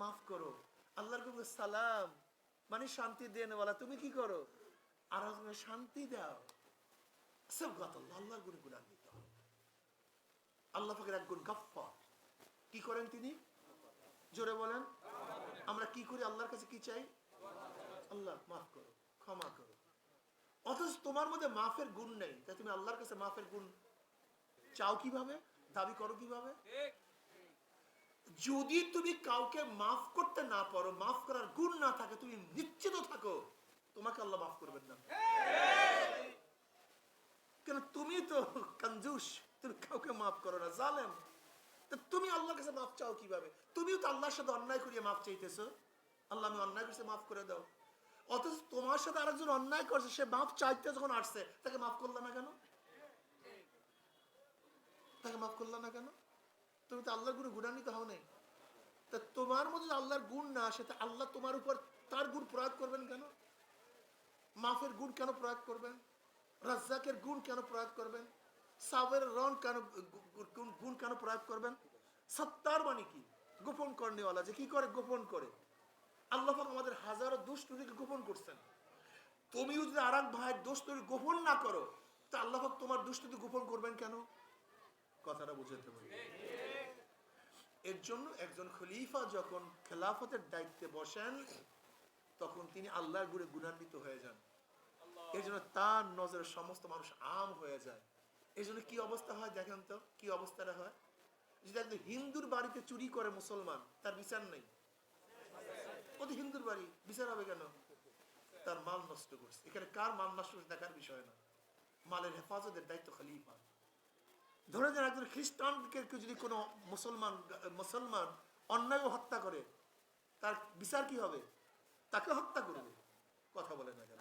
মাফ করো। আল্লাহর গুরু সালাম। মানে শান্তি দেন বলা তুমি কি করো? আর শান্তি দাও। সব গত আল্লাহর গুরু গুণান্বিত। আল্লাহ গুণ গফফার। কি করেন তিনি? জোরে বলেন। আমরা কি করি? আল্লাহর কাছে কি চাই? আল্লাহ, মাফ করো, ক্ষমা করো। অথচ তোমার মধ্যে মাফের গুণ নেই। তাই তুমি আল্লাহর কাছে মাফের গুণ চাও কীভাবে? দাবি করো কীভাবে? যদি তুমি কাউকে মাফ করতে না পারো, মাফ করার গুণ না থাকে, তুমি নিশ্চিত থাকো, তোমাকে আল্লাহ মাফ করবেন না। কেন তুমি তো কঞ্জুস, তুমি কাউকে মাফ করো না, জালেম। তুমি আল্লাহর কাছে মাফ চাও কীভাবে? তুমিও তো আল্লাহর সাথে অন্যায় করিয়ে মাফ চাইতেছো। আল্লাহ, আমি অন্যায় করছে, মাফ করে দাও। অথচ তোমার সাথে আরেকজন অন্যায় করছে, সে মাফ চাইতে যখন আসছে, তাকে মাফ করলে না কেন? তাকে মাফ করলে না কেন? তুমি তো আল্লাহর গুণে গুণান্বিত হও নাই। তা তোমার মধ্যে যদি আল্লাহর গুণ না আসে, তা আল্লাহ তোমার উপর তার গুণ প্রয়োগ করবেন কেন? মাফের গুণ কেন প্রয়োগ করবেন? রাজ্জাকের গুণ কেন প্রয়োগ করবেন? সাবের রং কেন, গুণ- কেন প্রয়োগ করবেন? সত্তার মানে কি? গোপন করেনেওয়ালা যে কি করে? গোপন করে। আল্লাহ আমাদের হাজারো দোষ ত্রুটিকে গোপন করছেন। তুমি যদি আর ভাইয়ের দোষ ত্রুটি গোপন না করো, তা আল্লাহ তোমার দোষ গোপন করবেন কেন? কথাটা বুঝতে পারি এর জন্য একজন খলিফা যখন খেলাফতের দায়িত্বে বসেন তখন তিনি আল্লাহর গুণে গুণান্বিত হয়ে যান। এই জন্য তার নজরে সমস্ত মানুষ আম হয়ে যায়। এই জন্য কি অবস্থা হয় দেখেন তো কি অবস্থাটা হয়? যদি একজন হিন্দুর বাড়িতে চুরি করে মুসলমান তার বিচার নেই। ও তো হিন্দুর বাড়ি বিচার হবে কেন? তার মাল নষ্ট করছে। এখানে কার মাল নষ্ট করছে দেখার বিষয় না। মালের হেফাজতের দায়িত্ব খালিফা ধরে যান একজন খ্রিস্টানকে যদি কোনো মুসলমান মুসলমান অন্যায় হত্যা করে, তার বিচার কি হবে? তাকে হত্যা করবে। কথা বলে না কেন?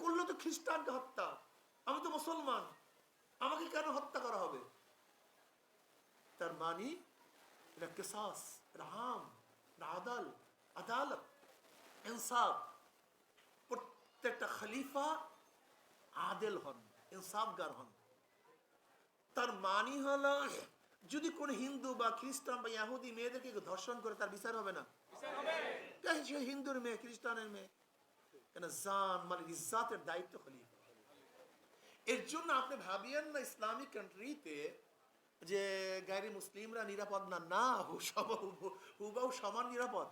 করল তো খ্রিস্টানকে হত্যা। আমি তো মুসলমান। আমাকে কেন হত্যা করা হবে? তার মানি এটা কেসাস, এটা হাম আদাল, আদালত, ইনসাফ। প্রত্যেকটা খলিফা আদেল হন, ইনসাফগার হন। তার মানি হলো যদি কোন হিন্দু বা খ্রিস্টান বা ইয়াহুদি মেয়েদেরকে ধর্ষণ করে তার বিচার হবে না। সে হিন্দুর মেয়ে খ্রিস্টানের মেয়ে। কেন জান মানে ইজ্জাতের দায়িত্ব খলিফা। এর জন্য আপনি ভাবিয়েন না ইসলামিক কান্ট্রিতে যে গাড়ি মুসলিমরা নিরাপদ না না হু- সব হু- সমান নিরাপদ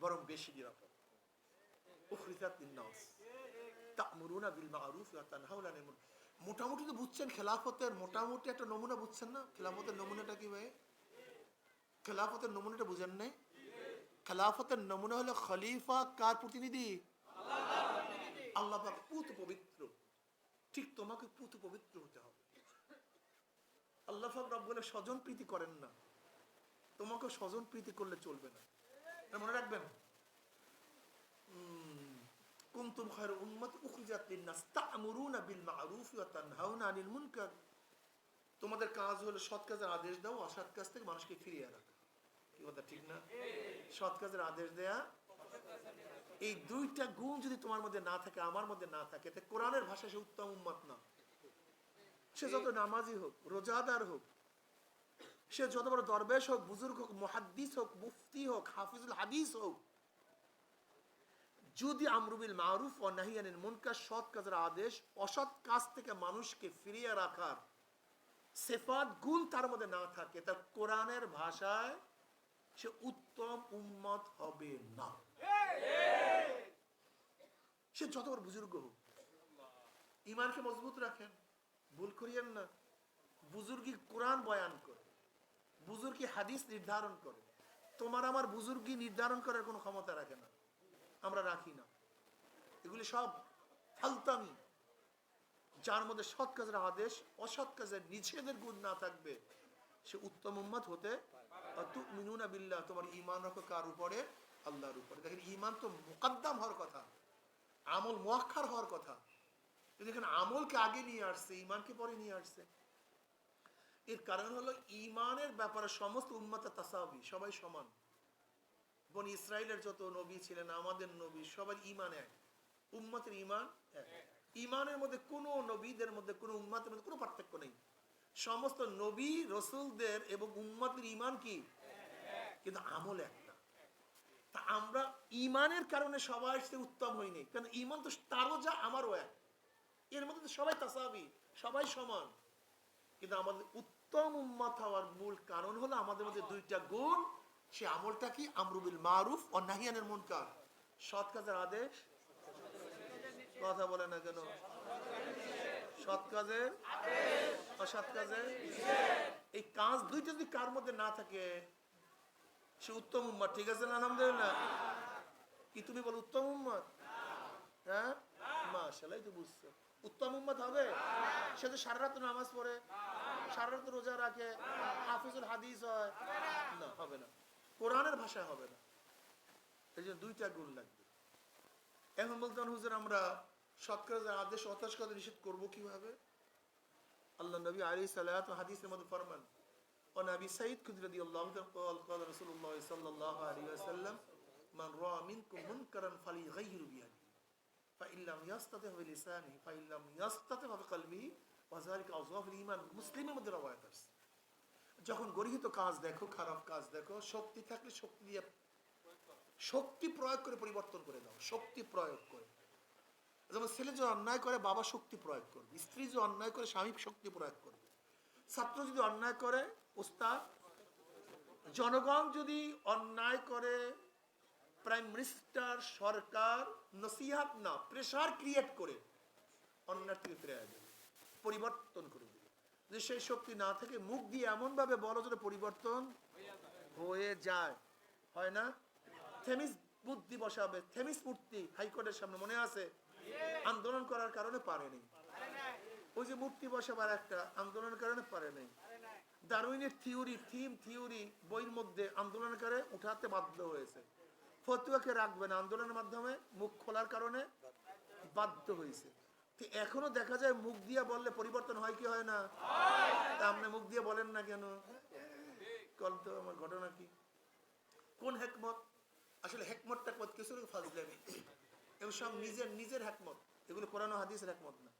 বরং বেশি নিরাপদ। উখরিজাত বিল মা'রুফ ওয়া তানহাউনা আনিল মোটামুটি তো বুঝছেন, খেলাফতের মোটামুটি একটা নমুনা বুঝছেন না? খেলাফতের নমুনাটা কি ভাই? খেলাফতের নমুনাটা বুঝেন নাই? খেলাফতের নমুনা হলো খলিফা কার প্রতিনিধি? আল্লাহ পুত পবিত্র। ঠিক তোমাকে পুত পবিত্র হতে হবে। আল্লাহ রব্বুল স্বজন প্রীতি করেন না। তোমাকে স্বজন প্রীতি করলে চলবে না। মনে রাখবেন? কুনতুম খায়র উম্মাত উখরিজাত লিন-নাস তা'মুরুনা বিল মা'রুফ ওয়া তানহাউনা আনিল মুনকার। তোমাদের কাজ হলো সৎ কাজের আদেশ দাও, অসৎ কাজ থেকে মানুষকে ফিরিয়ে রাখা কি কথা, ঠিক না? সৎ কাজের আদেশ দেয়া। এই দুইটা গুণ যদি তোমার মধ্যে না থাকে, আমার মধ্যে না থাকে তা কোরআনের ভাষায় সে উত্তম উম্মত না। সে যত নামাজি হোক, রোজাদার হোক, সে যত বড় দরবেশ হোক, বুজুর্গ হোক, মুহাদ্দিস হোক, মুফতি হোক, হাফিজুল হাদিস হোক যদি আমরুবিল মারুফ ও নাহিয়ানিল মুনকার সৎ কাজের আদেশ, অসৎ কাজ থেকে মানুষকে ফিরিয়ে রাখার সেফাত, গুণ তার মধ্যে না থাকে, তার কোরআনের ভাষায় সে উত্তম উম্মত হবে না। সে যত বড় বুজুর্গ হোক, ইমানকে মজবুত রাখেন, ভুল করিয়েন না। বুজুর্গি কোরআন বয়ান করে, বুজুর্গি হাদিস নির্ধারণ করে। তোমার আমার বুজুর্গি নির্ধারণ করার কোনো ক্ষমতা রাখে না। আমরা রাখি না। এগুলি সব ফালতামি যার মধ্যে সৎ কাজের আদেশ, অসৎ কাজের নিষেধের গুণ না থাকবে, সে উত্তম উম্মত হতে মিনুনা তোমার ইমান কার উপরে? আল্লাহর উপরে। দেখেন ইমান তো মোকাদ্দাম হওয়ার কথা, আমল মোয়াক্ষার হওয়ার কথা। এখানে আমলকে আগে নিয়ে আসছে ইমানকে পরে নিয়ে আসছে। এর কারণ হলো ইমানের ব্যাপারে সমস্ত উম্মাতা তাসাবি সবাই সমান। বন ইসরায়েলের যত নবী ছিলেন, আমাদের নবী, সবার ইমান এক। উম্মতের ইমান এক। ইমানের মধ্যে কোনো নবীদের মধ্যে, কোনো উম্মাতের মধ্যে কোনো পার্থক্য নেই। সমস্ত নবী, রসুলদের এবং উম্মতের ইমান কি? কিন্তু আমল এক না। তা আমরা ইমানের কারণে সবাই সে উত্তম হইনি। কারণ ইমান তো তারও যা, আমারও এক। এর মধ্যে সবাই তাসাবি, সবাই সমান। কিন্তু আমাদের উত্তম উম্মাত হওয়ার মূল কারণ হলো আমাদের মধ্যে দুইটা গুণ সে আমলটা কি? আমরুবিল মারুফ ও নাহিয়ানের মুনকার। সৎ কাজের আদেশ কথা বলে না কেন? সৎ কাজের অসৎ কাজের এই কাজ দুইটা যদি কার মধ্যে না থাকে, সে উত্তম উম্মাদ। ঠিক আছে না, আলহামদুলিল্লাহ? কি তুমি বলো উত্তম উম্মাদ? হ্যাঁ? মাশাল্লাহ এই তো বুঝছ। উত্তম উম্মাদ হবে? সে তো সারা রাত নামাজ পড়ে, সারা রাত রোজা রাখে, হাফিজুল হাদিস হয়, না, হবে না। কোরআনের ভাষায় হবে না এই জন্য দুইটা গুণ লাগবে এখন বলতেন হুজুর আমরা সৎকার আদেশ অতাশ কথা নিষেধ করবো কিভাবে আল্লাহ নবী আলী সালাত হাদিসের মধ্যে ফরমান وعن ابي سعيد خدري رضي الله عنه قال قال رسول الله صلى الله عليه وسلم من راى منكم منكرا فليغير بيده فان لم يستطع بلسانه فان لم يستطع بقلبه وذلك اضعف الايمان মুসলিমের মধ্যে রওয়ায়াত আছে যখন গরিহিত কাজ দেখো, খারাপ কাজ দেখো, শক্তি থাকলে শক্তি দিয়ে শক্তি প্রয়োগ করে পরিবর্তন করে দাও, শক্তি প্রয়োগ করে। যেমন ছেলে যে অন্যায় করে, বাবা শক্তি প্রয়োগ করবে। স্ত্রী যে অন্যায় করে, স্বামী শক্তি প্রয়োগ করবে। ছাত্র যদি অন্যায় করে উস্তাদ জনগণ যদি অন্যায় করে, প্রাইম মিনিস্টার, সরকার, নসিহাত না প্রেশার ক্রিয়েট করে অন্যায় থেকে ফিরে পরিবর্তন করে যদি সেই শক্তি না থাকে মুখ দিয়ে এমন ভাবে বলো যেন পরিবর্তন হয়ে যায়। হয় না? থেমিস বুদ্ধি বসাবে, থেমিস মূর্তি হাইকোর্টের সামনে মনে আছে? আন্দোলন করার কারণে পারেনি ওই যে মূর্তি বসাবার একটা আন্দোলনের কারণে পারে নাই ডারউইনের থিওরি, থিম, থিওরি বইয়ের মধ্যে আন্দোলনের কারণে উঠাতে বাধ্য হয়েছে। ফতুয়াকে রাখবেন আন্দোলনের মাধ্যমে, মুখ খোলার কারণে বাধ্য হয়েছে। এখনও দেখা যায় মুখ দিয়ে বললে পরিবর্তন হয় কি হয় না? তা আপনি মুখ দিয়ে বলেন না কেন? কল তো আমার ঘটনা কি? কোন হেকমত? আসলে হেকমত টেকমত কিছু ফাজলামি। এগুলো সব নিজের নিজের হেকমত। এগুলো কোরআন ও হাদিসের হেকমত না।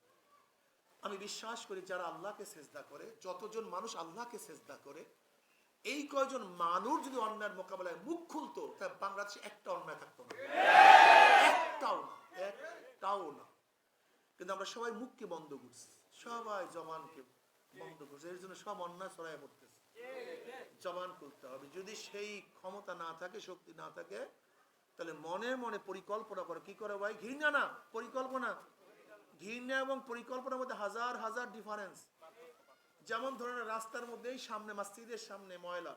আমি বিশ্বাস করি যারা আল্লাহকে সেজদা করে যতজন মানুষ আল্লাহকে সেজদা করে এই কয়জন মানুষ যদি অন্যায়ের মোকাবেলায় মুখ খুলতো তাহলে বাংলাদেশে একটা অন্যায় থাকতো না। একটাও না একটাও না। কিন্তু আমরা সবাই মুখকে বন্ধ করছি। সবাই জবানকে বন্ধ করছি। এর জন্য সব অন্যায় ছড়াই পড়তেছে। জবান করতে হবে। যদি সেই ক্ষমতা না থাকে, শক্তি না থাকে, তাহলে মনে মনে পরিকল্পনা করে। কি করে ভাই? ঘৃণা না, পরিকল্পনা। ঘৃণা এবং পরিকল্পনার মধ্যে হাজার হাজার ডিফারেন্স যেমন ধরেন রাস্তার মধ্যেই সামনে, মসজিদের সামনে ময়লা।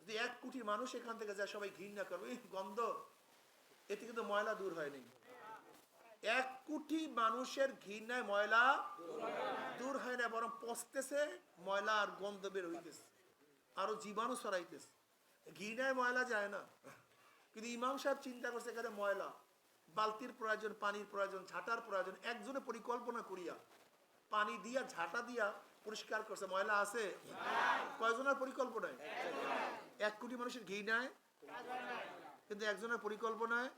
যদি এক কোটি মানুষ এখান থেকে যায়, সবাই ঘৃণা করবে। গন্ধ। এতে কিন্তু ময়লা দূর হয়নি এক কোটি মানুষের ঘৃণায় ময়লা দূর হয় না, বরং পচতেছে, ময়লা আর গন্ধ বের হইতেছে, আরও জীবাণু ছড়াইতেছে। ঘৃণায় ময়লা যায় না। কিন্তু ইমাম সাহেব চিন্তা করছে এখানে ময়লা, বালতির প্রয়োজন, পানির প্রয়োজন, ঝাঁটার প্রয়োজন, একজনে পরিকল্পনা করিয়া পানি দিয়া, ঝাঁটা দিয়া পরিষ্কার করছে, ময়লা আছে? কয়জনের পরিকল্পনায়? এক কোটি মানুষের ঘৃণায়? কিন্তু একজনের পরিকল্পনায়?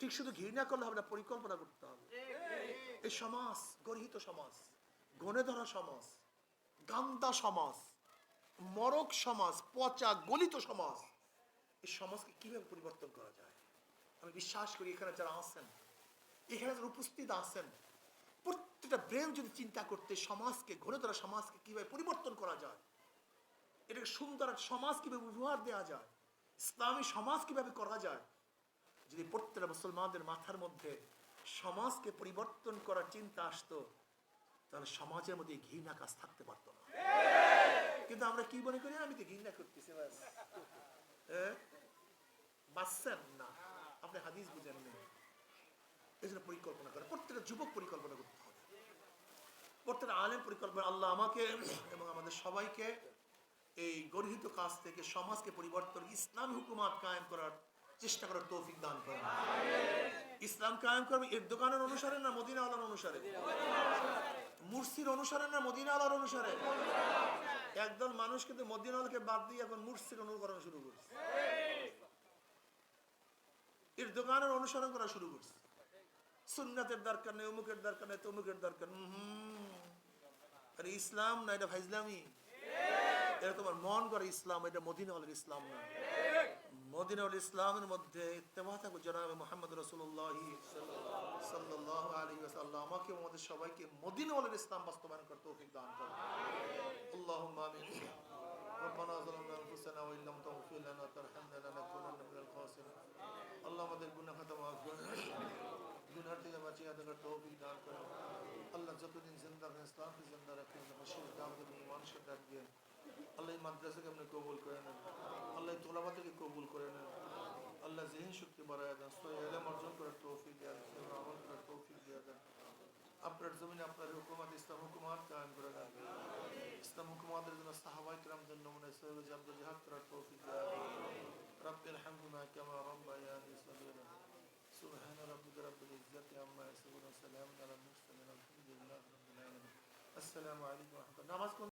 ঠিক শুধু ঘৃণা করলে হবে না, পরিকল্পনা করতে হবে। এই সমাজ, গর্হিত সমাজ গনে ধরা সমাজ, গান্দা সমাজ, মরক সমাজ, পচা গলিত সমাজ, এই সমাজকে কীভাবে পরিবর্তন করা যায়? আমি বিশ্বাস করি এখানে যারা আছেন, এখানে যারা উপস্থিত আছেন, প্রত্যেকটা ব্রেন যদি চিন্তা করতে সমাজকে ঘরে ধরা সমাজকে কীভাবে পরিবর্তন করা যায়, এটাকে সুন্দর সমাজ কীভাবে উপহার দেওয়া যায়, ইসলামী সমাজ কীভাবে করা যায় যদি প্রত্যেকটা মুসলমানদের মাথার মধ্যে সমাজকে পরিবর্তন করার চিন্তা আসতো, তাহলে সমাজের মধ্যে ঘৃণা কাজ থাকতে পারতো না। কিন্তু আমরা কি মনে করি? আমি তো ঘৃণা করতেছি? বাঁচছেন না। আপনি হাদিস বুঝেন নেই এই জন্য পরিকল্পনা করে প্রত্যেকটা যুবক পরিকল্পনা করতে হবে। প্রত্যেকটা আলেম পরিকল্পনা, আল্লাহ আমাকে এবং আমাদের সবাইকে এই গর্হিত কাজ থেকে সমাজকে পরিবর্তন, ইসলাম হুকুমাত কায়েম করার চেষ্টা করার তৌফিক দান করেন। ইসলাম কায়েম করবে এর দোকানের অনুসারে না মদিনা আলার অনুসারে? মুর্সির অনুসারে না মদিনা আলার অনুসারে? একদল মানুষ কিন্তু মদিনা আলাকে বাদ দিয়ে এখন মুর্সির অনুকরণ শুরু করছে। এর দোকানের অনুসরণ করা শুরু করছে। সুন্নাতের দরকার নেই, অমুকের দরকার নেই, তমুকের দরকার আরে ইসলাম না, এটা ফাইজলামি? এটা তোমার মন করে ইসলাম, এটা মদিনা হলের ইসলাম না। মদিনাউল ইসলামের মধ্যে ইত্তেমা থাকুক জনাবে মোহাম্মদ রসুল্লাহ সাল্লাহ আলী আল্লাহ আমাকে আমাদের সবাইকে মদিনাউল ইসলাম বাস্তবায়ন করতে তৌফিক দান করুন اللهم آمين ربنا ظلمنا أنفسنا وإن لم تغفر لنا وترحمنا لنكونن من الخاسرين আল্লাহ আমাদের গুনাহ খাতা মাফ করে গুনার থেকে বাঁচিয়ে থাকার তৌফিক দান করে আল্লাহ যতদিন জিন্দা রাখেন ইসলামকে জিন্দা রাখেন মসজিদ দামকে মানুষের ডাক দিয়ে আল্লাহ এই মাদ্রাসাকে আপনি কবুল করে নেন আল্লাহ এই তোলাবাতিকে কবুল করে নেন আল্লাহ জেহিন শক্তি বাড়ায় দেন সহি এলাম অর্জন করার তৌফিক দেন আমল করার তৌফিক দিয়ে দেন আপনার জমিনে আপনার হুকুমাত ইসলাম হুকুমাত কায়েম করে দেন ইসলাম হুকুমাতের জন্য সাহাবাই কিরামদের নমুনা সৈয়দ জাবদ জিহাদ করার তৌফিক দেন رب ارحمهما كما ربياني صغيرا سبحان ربك رب العزة عما يصفون وسلام على المرسلين الحمد لله رب العالمين السلام عليكم ورحمة الله نماز